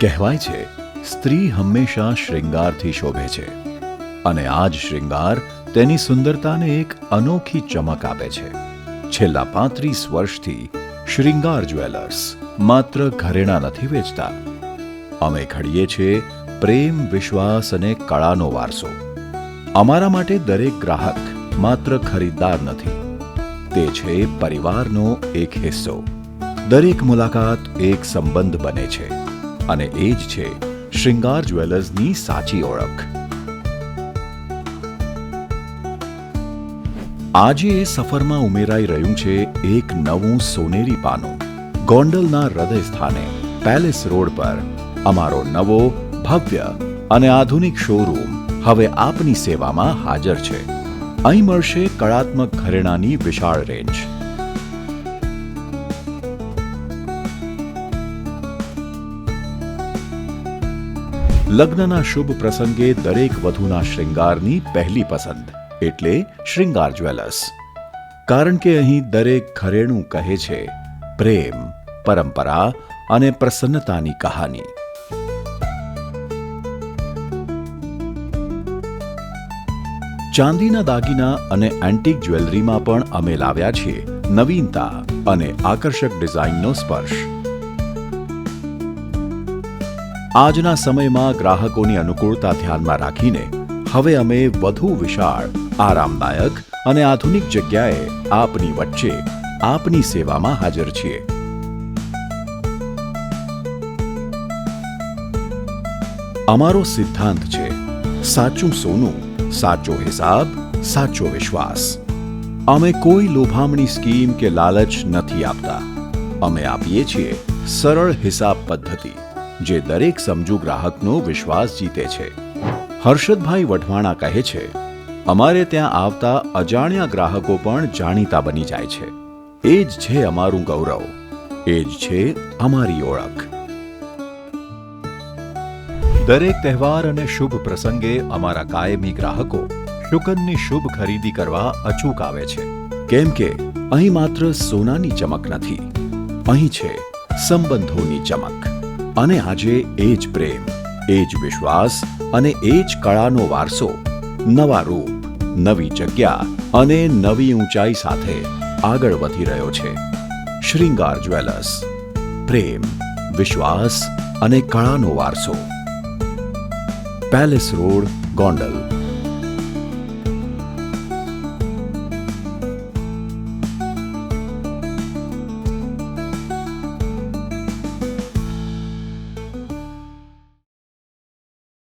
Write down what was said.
કહેવાય છે, સ્ત્રી હંમેશા શ્રૃંગારથી શોભે છે. અને આ શ્રૃંગાર તેની સુંદરતાને એક અનોખી ચમક આપે છે. છેલ્લા પાંત્રીસ વર્ષથી શ્રૃંગાર જ્વેલર્સ માત્ર ઘરેણા નથી વેચતા. અમે ઘડીએ છીએ પ્રેમ, વિશ્વાસ અને કળાનો વારસો. અમારા માટે દરેક ગ્રાહક માત્ર ખરીદદાર નથી. તે છે પરિવારનો એક હિસ્સો. દરેક મુલાકાત એક સંબંધ બને છે. અને એ જ છે શ્રૃંગાર જ્વેલર્સની સાચી ઓળખ. આજે એ સફરમાં ઉમેરાઈ રહ્યું છે એક નવું સોનેરી પાનું. ગોંડલના હૃદય સ્થાને, પેલેસ રોડ પર, અમારો નવો, ભવ્ય અને આધુનિક શોરૂમ હવે આપની સેવામાં હાજર છે. અહીં મળશે કળાત્મક ઘરેણાની વિશાળ રેન્જ લગ્નના શુભ પ્રસંગે દરેક વધુના શ્રૃંગારની પહેલી પસંદ, એટલે શ્રૃંગાર જ્વેલર્સ. કારણ કે અહીં દરેક ઘરેણું કહે છે, પ્રેમ, પરંપરા અને પ્રસન્નતાની કહાની. ચાંદીના દાગીના અને એન્ટિક જ્વેલરીમાં પણ અમે લાવ્યા છીએ નવીનતા અને આકર્ષક ડિઝાઇનનો સ્પર્શ. આજના સમયમાં ગ્રાહકોની અનુકૂળતા ધ્યાનમાં રાખીને હવે અમે વધુ વિશાળ, આરામદાયક અને આધુનિક જગ્યાએ આપની વચ્ચે આપની સેવામાં હાજર છીએ. અમારો સિદ્ધાંત છે, સાચું સોનું, સાચો હિસાબ, સાચો વિશ્વાસ. અમે કોઈ લોભામણી સ્કીમ કે લાલચ નથી આપતા. અમે આપીએ છીએ સરળ હિસાબ પદ્ધતિ. જે દરેક સમજુ ગ્રાહકનો વિશ્વાસ જીતે છે. હર્ષદભાઈ વઢવાણા કહે છે, અમારે ત્યાં આવતા અજાણ્યા ગ્રાહકો પણ જાણીતા બની જાય છે. એ જ છે અમારું ગૌરવ. એ જ છે અમારી ઓળખ. દરેક તહેવાર અને શુભ પ્રસંગે અમારા કાયમી ગ્રાહકો શુકનની શુભ ખરીદી કરવા અચૂક આવે છે. કેમ કે અહીં માત્ર સોનાની ચમક નથી, અહીં છે સંબંધોની ચમક. અને આજે એ જ પ્રેમ, એ જ વિશ્વાસ અને એ જ કળાનો વારસો, નવા રૂપ, નવી જગ્યા અને નવી ઊંચાઈ સાથે આગળ વધી રહ્યો છે. શ્રીંગાર જ્વેલર્સ, પ્રેમ, વિશ્વાસ અને કળાનો વારસો. Palace road, Gondal.